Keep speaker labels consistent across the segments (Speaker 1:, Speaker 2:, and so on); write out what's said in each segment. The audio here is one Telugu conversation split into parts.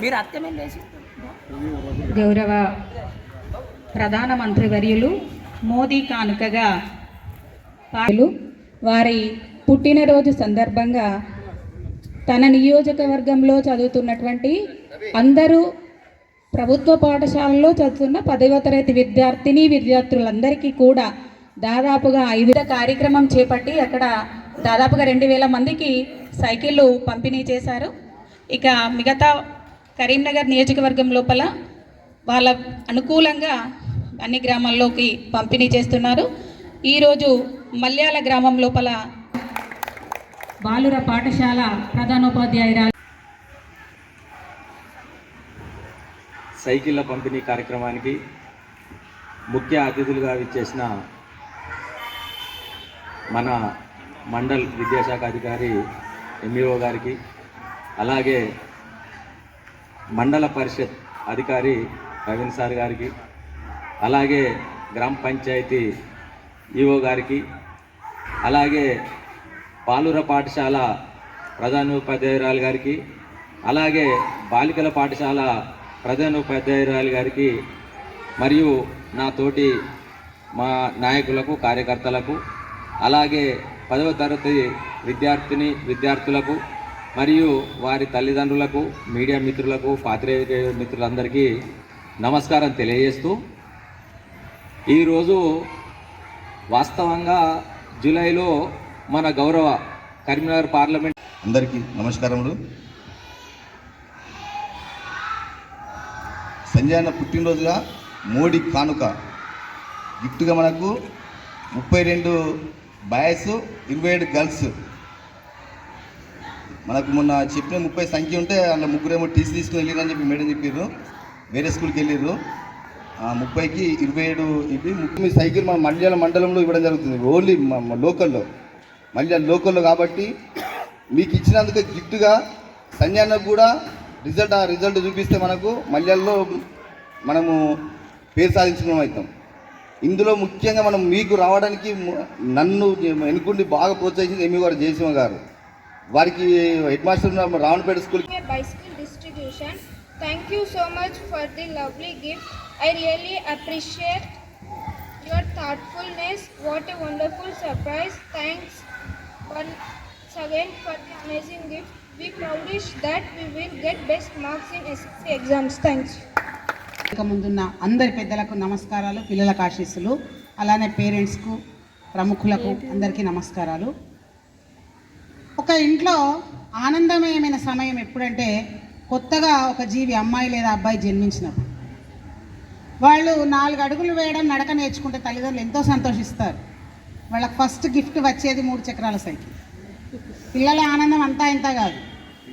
Speaker 1: మీరు అత్తమే లేచి
Speaker 2: గౌరవ ప్రధానమంత్రి వర్యులు మోదీ కానుకగా పాలు వారి పుట్టినరోజు సందర్భంగా తన నియోజకవర్గంలో చదువుతున్నటువంటి అందరూ ప్రభుత్వ పాఠశాలలో చదువుతున్న పదవ తరగతి విద్యార్థిని విద్యార్థులందరికీ కూడా దాదాపుగా ఐదు కార్యక్రమం చేపట్టి అక్కడ దాదాపుగా రెండు వేల మందికి సైకిళ్ళు పంపిణీ చేశారు. ఇక మిగతా కరీంనగర్ నియోజకవర్గం లోపల వాళ్ళ అనుకూలంగా అన్ని గ్రామాల్లోకి పంపిణీ చేస్తున్నారు. ఈరోజు మల్యాల గ్రామం లోపల బాలుర పాఠశాల ప్రధానోపాధ్యాయురాలు
Speaker 3: సైకిళ్ళ పంపిణీ కార్యక్రమానికి ముఖ్య అతిథులుగా విచ్చేసిన మన మండల్ విద్యాశాఖ అధికారి ఎంఈఓ గారికి అలాగే మండల పరిషత్ అధికారి ప్రవీణ్ సార్ గారికి అలాగే గ్రామ పంచాయతీ ఈఓ గారికి అలాగే పాలూర పాఠశాల ప్రధానోపాధ్యాయురాలు గారికి అలాగే బాలికల పాఠశాల ప్రధానోపాధ్యాయురాలు గారికి మరియు నా తోటి మా నాయకులకు కార్యకర్తలకు అలాగే పదవ తరగతి విద్యార్థిని విద్యార్థులకు మరియు వారి తల్లిదండ్రులకు మీడియా మిత్రులకు పాత్రికేయ మిత్రులందరికీ నమస్కారం తెలియజేస్తూ ఈరోజు వాస్తవంగా జూలైలో మన గౌరవ కరీంనగర్ పార్లమెంట్
Speaker 4: అందరికీ నమస్కారములు. సంజయ్ అన్న పుట్టినరోజుగా మోడీ కానుక. గిఫ్ట్గా మనకు ముప్పై రెండు బాయ్స్ ఇరవై ఏడు గర్ల్స్. మనకు మొన్న చెప్పిన ముప్పై సంఖ్య ఉంటే అందులో ముగ్గురేమో టీసీ తీసుకుని వెళ్ళిరని చెప్పి మేడం చెప్పారు వేరే స్కూల్కి వెళ్ళారు ముప్పైకి ఇరవై ఏడు ఇవి ముప్పై సైకిల్ మన మల్యాల మండలంలో ఇవ్వడం జరుగుతుంది. ఓన్లీ లోకల్లో. మల్యాల లోకల్లో కాబట్టి మీకు ఇచ్చినందుకు గిఫ్ట్గా సంజయ్ కూడా రిజల్ట్ ఆ రిజల్ట్ చూపిస్తే మనకు మల్యాల్లో మనము పేరు సాధించుకున్నాం అవుతాం ఇందులో ముఖ్యంగా మనం మీకు రావడానికి నన్ను ఎన్నుకుండి బాగా ప్రోత్సహించింది ఎమ్మె గారు జయసింహ గారు. వారికి head master Ravanapeta school
Speaker 5: bicycle distribution thank you so much for the lovely gift I really appreciate your thoughtfulness what a wonderful surprise thanks one seven for the amazing gift we proud is that we will get best marks in SSC exams thanks
Speaker 1: ఇక ముందున్న అందరి పెద్దలకు నమస్కారాలు పిల్లలకు ఆశీస్సులు అలానే పేరెంట్స్కు ప్రముఖులకు అందరికీ నమస్కారాలు. ఒక ఇంట్లో ఆనందమయమైన సమయం ఎప్పుడంటే కొత్తగా ఒక జీవి అమ్మాయి లేదా అబ్బాయి జన్మించినప్పుడు. వాళ్ళు నాలుగు అడుగులు వేయడం నడక నేర్చుకుంటే తల్లిదండ్రులు ఎంతో సంతోషిస్తారు. వాళ్ళకి ఫస్ట్ గిఫ్ట్ వచ్చేది మూడు చక్రాల సైకిల్. పిల్లల ఆనందం అంతా ఇంత కాదు.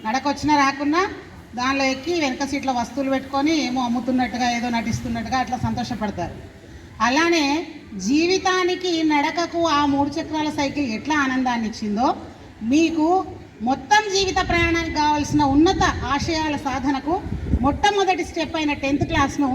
Speaker 1: నడక వచ్చినా రాకున్నా దానిలో ఎక్కి వెనక సీట్లో వస్తువులు పెట్టుకొని ఏమో అమ్ముతున్నట్టుగా ఏదో నటిస్తున్నట్టుగా అట్లా సంతోషపడతారు. అలానే జీవితానికి నడకకు ఆ మూడు చక్రాల సైకిల్ ఎట్లా ఆనందాన్ని ఇచ్చిందో మీకు మొత్తం జీవిత ప్రయాణానికి కావాల్సిన ఉన్నత ఆశయాల సాధనకు మొట్టమొదటి స్టెప్ అయిన టెన్త్ క్లాస్ను